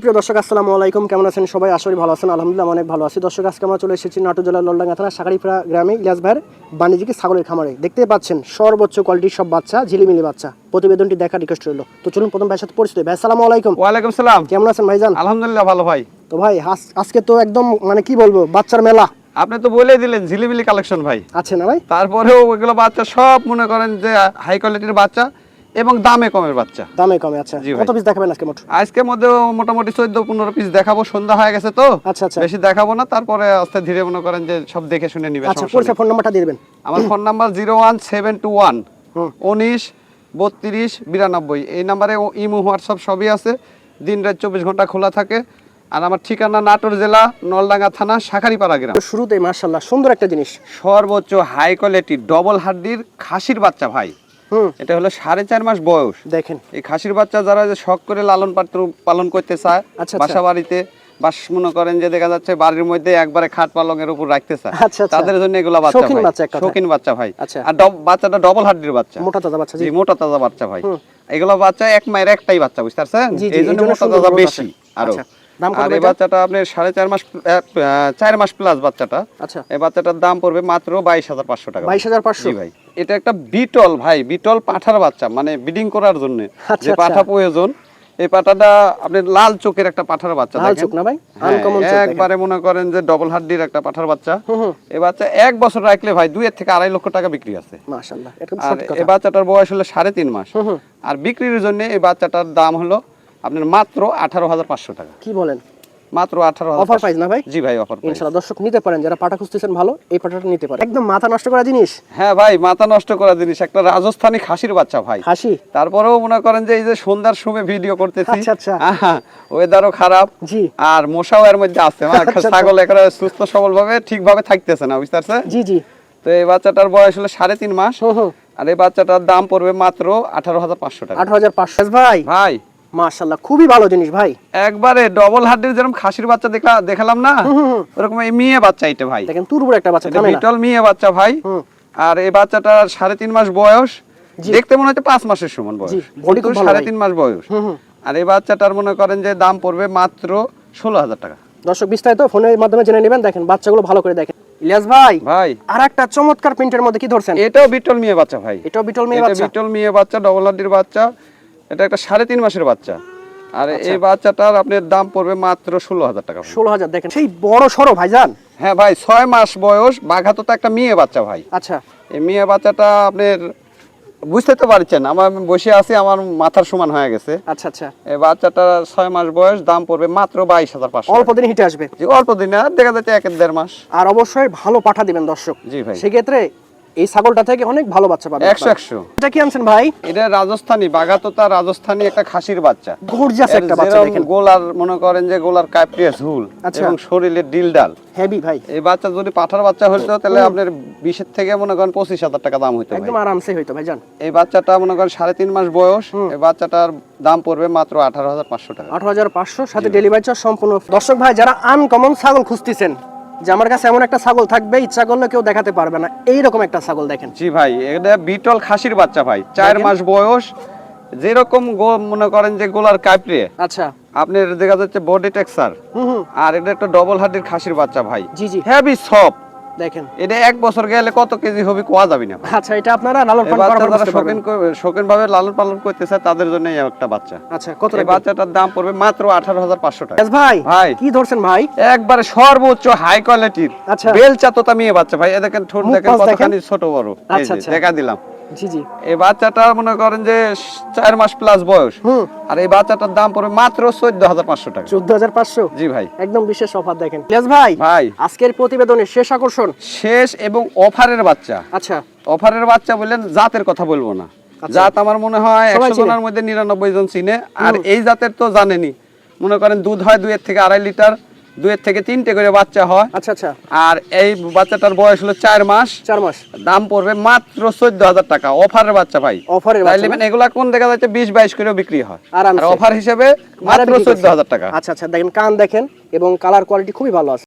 প্রিয় দর্শক আসসালামু আলাইকুম। কেমন আছেন সবাই? আসলে ভালো আছেন। আলহামদুলিল্লাহ অনেক ভালো আছি। দর্শক আজকে আমরা চলে এসেছি নাটোর জেলার ললডাঙ্গা থানা সাকারিপাড়া গ্রামে ইলিয়াস ভাইয়ের বাণিজ্যিক ছাগলের খামারে। দেখতে পাচ্ছেন সর্বোচ্চ কোয়ালিটির সব বাচ্চা ঝিলিমিলি বাচ্চা। প্রতিবেদনটি দেখা রিকোয়েস্ট রইল। তো চলুন প্রথম ভাইয়ের সাথে পরিচিত ভাই আসসালামু আলাইকুম। ওয়ালাইকুম সালাম। কেমন আছেন ভাইজান? আলহামদুলিল্লাহ ভালো ভাই। তো ভাই আজকে তো একদম মানে কি বলব বাচ্চার মেলা। আপনি তো বলেই দিলেন ঝিলিমিলি কালেকশন ভাই। আছে না ভাই? তারপরেও ওইগুলো বাচ্চা সব মনে করেন যে হাই কোয়ালিটির বাচ্চা। এবং দামে কমের বাচ্চা। দামে কমে আচ্ছা। কত পিস দেখাবেন আজকে মোট? আজকের মধ্যে মোটামুটি চোদ্দ পনেরো পিস দেখাবো সন্ধ্যা হয়ে গেছে তো। আচ্ছা আচ্ছা। বেশি দেখাবো না তারপরে আস্তে ধীরে মনে করেন যে সব দেখে শুনে নিবে আচ্ছা পরিচয় ফোন নাম্বারটা দিয়ে দেবেন। আমার phone number zero one seven two one হুম। উনিশ বত্রিশ বিরানব্বই। এই নাম্বারে ইমো হোয়াটসঅ্যাপ সবই আছে। দিন রাত চব্বিশ ঘণ্টা খোলা থাকে। আর আমার ঠিকানা নাটোর জেলা নলডাঙ্গা থানা শাখারিপাড়া গ্রাম। তো শুরুতেই মার্শাল্লাহ সুন্দর একটা জিনিস। সর্বোচ্চ হাই কোয়ালিটি ডবল হাড্ডির খাসির বাচ্চা ভাই। এটা হলো সাড়ে চার মাস বয়স। দেখেন। এই খাসির বাচ্চা যারা যে শখ করে লালন পাত্র পালন করতে চায় আচ্ছা, বাসা বাড়িতে বাস মনে করেন যে দেখা যাচ্ছে বাড়ির মধ্যে একবারে খাট পালঙের উপর রাখতে চায়। আচ্ছা, আচ্ছা। তাদের জন্য এগুলা বাচ্চা ভাই। বাচ্চা শৌখিন বাচ্চা ভাই। আচ্ছা। আর বাচ্চাটা ডবল হাড্ডির বাচ্চা। মোটা তাজা বাচ্চা মোটা তাজা বাচ্চা ভাই। এগুলো বাচ্চা এক মায়ের একটাই বাচ্চা বুঝতে পারছেন এই জন্য মোটা তাজা বেশি আরও। আচ্ছা। আর এই বাচ্চাটা আপনার সাড়ে চার মাস চার মাস প্লাস বাচ্চাটা। আচ্ছা। এই বাচ্চাটার দাম পড়বে মাত্র বাইশ হাজার পাঁচশো টাকা। বাইশ হাজার পাঁচশো। ভাই। এটা একটা বিটল ভাই বিটল পাঠার বাচ্চা মানে ব্রিডিং করার জন্য। আচ্ছা, যে আচ্ছা। পাঠা প্রয়োজন এই পাঠাটা আপনি লাল চোখের একটা পাঠার বাচ্চা লাল চোখ না ভাই? হ্যাঁ, আনকমন চোখ একবারে মনে করেন যে ডবল হাড্ডির একটা পাঠার বাচ্চা। এই বাচ্চা এক বছর রাখলে ভাই দুই এর থেকে আড়াই লক্ষ টাকা বিক্রি আছে। মাশাআল্লাহ একদম আর এই বাচ্চাটার বয়স হলো সাড়ে তিন মাস। আর বিক্রির জন্য এই বাচ্চাটার দাম হলো আপনার মাত্র আঠারো হাজার পাঁচশো টাকা। কি বলেন? মাত্র আঠারো অফার প্রাইস না ভাই? জি ভাই অফার ইনশাআল্লাহ দর্শক নিতে পারেন যারা পাটা খুঁজতেছেন ভালো এই পাটাটা নিতে পারেন। একদম মাথা নষ্ট করা জিনিস? হ্যাঁ ভাই মাথা নষ্ট করা জিনিস। একটা রাজস্থানী খাসির বাচ্চা ভাই। হাসি তারপরেও মনে করেন যে এই যে সন্ধ্যার সময় ভিডিও করতেছি। আচ্ছা, আচ্ছা। ওয়েদারও খারাপ। জি। আর মশাও এর মধ্যে আছে। আমার একটা আচ্ছা, ছাগল একেবারে সুস্থ সবল ভাবে ঠিকভাবে থাকতেছে না বুঝতে পারছেন? জি জি। তো এই বাচ্চাটার বয়স হলো সাড়ে তিন মাস। আর এই বাচ্চাটার দাম পড়বে মাত্র আঠারো হাজার পাঁচশো টাকা। আঠারো হাজার পাঁচশো। ভাই। ভাই। মাশাআল্লাহ খুবই ভালো জিনিস ভাই। একবারে ডবল যেরকম খাসির বাচ্চা দেখা দেখালাম না? ওরকম এই মেয়ে বাচ্চা এটা ভাই। দেখেন তুরবুর একটা বাচ্চা বিটল মেয়ে বাচ্চা ভাই। আর এই বাচ্চাটার সাড়ে তিন মাস বয়স। দেখতে মনে হচ্ছে পাঁচ মাসের সমান বয়স। সাড়ে তিন মাস বয়স। আর এই বাচ্চাটার মনে করেন যে দাম পড়বে মাত্র ষোলো হাজার টাকা। দর্শক বিস্তারিত ফোনের মাধ্যমে জেনে নেবেন। দেখেন বাচ্চাগুলো ভালো করে দেখেন। ইলিয়াস ভাই ভাই। আর একটা চমৎকার প্রিন্টের মধ্যে কি ধরছেন? এটাও বিটল মেয়ে বাচ্চা ভাই। এটাও বিটল মেয়ে বাচ্চা। বিটল মেয়ে বাচ্চা ডবল হাড্ডির বাচ্চা। এটা একটা সাড়ে তিন মাসের বাচ্চা। আর আচ্ছা। এই বাচ্চাটার আপনার দাম পড়বে মাত্র ষোলো হাজার টাকা ষোলো হাজার দেখেন সেই বড় সড়ো ভাইজান? হ্যাঁ ভাই ছয় মাস বয়স বাঘাতো তো একটা মেয়ে বাচ্চা ভাই। আচ্ছা। এই মেয়ে বাচ্চাটা আপনার বুঝতে তো পারছেন আমার বসে আছি আমার মাথার সমান হয়ে গেছে। আচ্ছা আচ্ছা। এই বাচ্চাটার ছয় মাস বয়স দাম পড়বে মাত্র বাইশ হাজার পাঁচশো। অল্প দিন হিটে আসবে। যে অল্প দিনে আর দেখা যাচ্ছে এক দেড় মাস। আর অবশ্যই ভালো পাঠা দিবেন দর্শক। জি ভাই। সেক্ষেত্রে এই ছাগলটা থেকে অনেক ভালো বাচ্চা পাবেন একশো একশো। এটা কি আনছেন ভাই? এটা রাজস্থানী বাগাতোতা রাজস্থানী একটা খাসির বাচ্চা। গর্জিয়াস একটা বাচ্চা দেখেন। গোলার মনে করেন যে গোলার আচ্ছা। এবং শরীরে ডিল ডাল। হেভি ভাই। এই বাচ্চা যদি পাঠার বাচ্চা হইতো তাহলে আপনার বিশের থেকে মনে করেন পঁচিশ হাজার টাকা দাম হইতো ভাই। একদম আরামসে হইতো ভাইজান এই বাচ্চাটা মনে করেন সাড়ে তিন মাস বয়স এই বাচ্চাটার দাম পড়বে মাত্র আঠারো হাজার পাঁচশো টাকা। আঠারো হাজার পাঁচশো সাথে ডেলিভারি চার্জ সম্পূর্ণ। দর্শক ভাই যারা আনকমন ছাগল খুঁজতেছেন যে আমার কাছে এমন একটা ছাগল থাকবে ইচ্ছা করলে কেউ দেখাতে পারবে না। এই রকম একটা ছাগল দেখেন। জি ভাই এটা বিটল খাসির বাচ্চা ভাই চার মাস বয়স যেরকম গো- মনে করেন যে গোলার কাপড়ে। আচ্ছা। আপনি দেখা যাচ্ছে বডি টেক্সার আর এটা একটা ডবল হার্ডের খাসির বাচ্চা ভাই। জি জি। হ্যাভি সব দেখেন। এটা এক বছর গেলে কত কেজি হবে কোয়া যাবে না। আচ্ছা এটা আপনারা লালন পালন যারা শৌখিন শৌখিন ভাবে লালন পালন করতে চায় তাদের জন্য একটা বাচ্চা। আচ্ছা কত বাচ্চাটার দাম পড়বে মাত্র আঠারো হাজার পাঁচশো টাকা। ভাই ভাই। কি ধরছেন ভাই? একবারে সর্বোচ্চ হাই কোয়ালিটির আচ্ছা। বেলচা তো মেয়ে বাচ্চা ভাই। এ দেখেন ঠোঁট দেখেন কতখানি ছোট বড়। আচ্ছা, আচ্ছা। দেখা দিলাম। জি জি। এই বাচ্চাটা মনে করেন যে চার মাস প্লাস বয়স। আর এই বাচ্চাটার দাম পড়বে মাত্র চোদ্দ হাজার পাঁচশো টাকা। চোদ্দ হাজার পাঁচশো? জি ভাই। একদম বিশেষ অফার দেখেন। ইলিয়াস ভাই ভাই। আজকের প্রতিবেদনের শেষ আকর্ষণ? শেষ এবং অফারের বাচ্চা। আচ্ছা। অফারের বাচ্চা বললেন জাতের কথা বলব না। আচ্ছা। জাত আমার মনে হয় একশো। জনের মধ্যে নিরানব্বই জন চিনে। আর এই জাতের তো জানেনি। মনে করেন দুধ হয় দুয়ের থেকে আড়াই লিটার। দুয়ের থেকে তিনটে করে বাচ্চা হয়। আচ্ছা আচ্ছা। আর এই বাচ্চাটার বয়স হলো চার মাস। চার মাস। দাম পড়বে মাত্র চোদ্দ হাজার টাকা অফারের বাচ্চা ভাই। অফারের বাচ্চা এগুলা কোন দেখা যাচ্ছে বিশ বাইশ করেও বিক্রি হয়। আর অফার হিসেবে মাত্র চোদ্দ হাজার টাকা। আচ্ছা আচ্ছা দেখেন কান দেখেন এবং কালার কোয়ালিটি খুবই ভালো আছে।